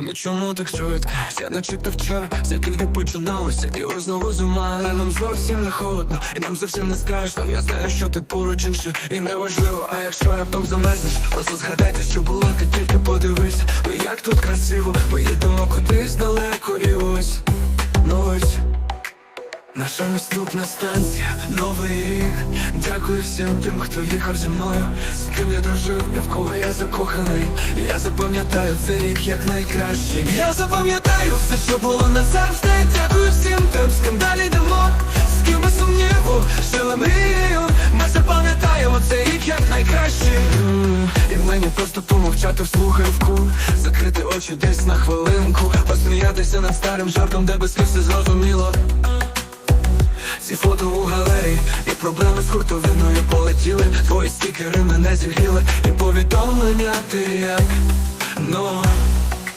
Ну чому так швидко? Я наче то вчора, все тільки починалося І ось знову зима, але нам зовсім не холодно І нам зовсім не страшно. Я знаю, що ти поруч інше, І не важливо, а якщо раптом замерзнеш Просто згадайте, що було, ти тільки подивися, Бо як тут красиво, поїдемо кудись далеко Наша наступна станція, новий рік. Дякую всім тим, хто їхав зі мною. З ким я дружив, і в кого я закоханий. Я запам'ятаю цей рік як найкращий. Я запам'ятаю все, що було назавжди. Дякую всім тим, з ким далі йдемо. З ким без сумніву, жили мрію Ми запам'ятаємо цей рік як найкращий. І мені просто помовчати в слухавку. Закрити очі десь на хвилинку. Посміятися над старим жартом, де без слів все зрозуміло ці фото у галереї І проблеми з хуртовиною полетіли. Твої стікери мене зігріли І повідомлення ти як Ну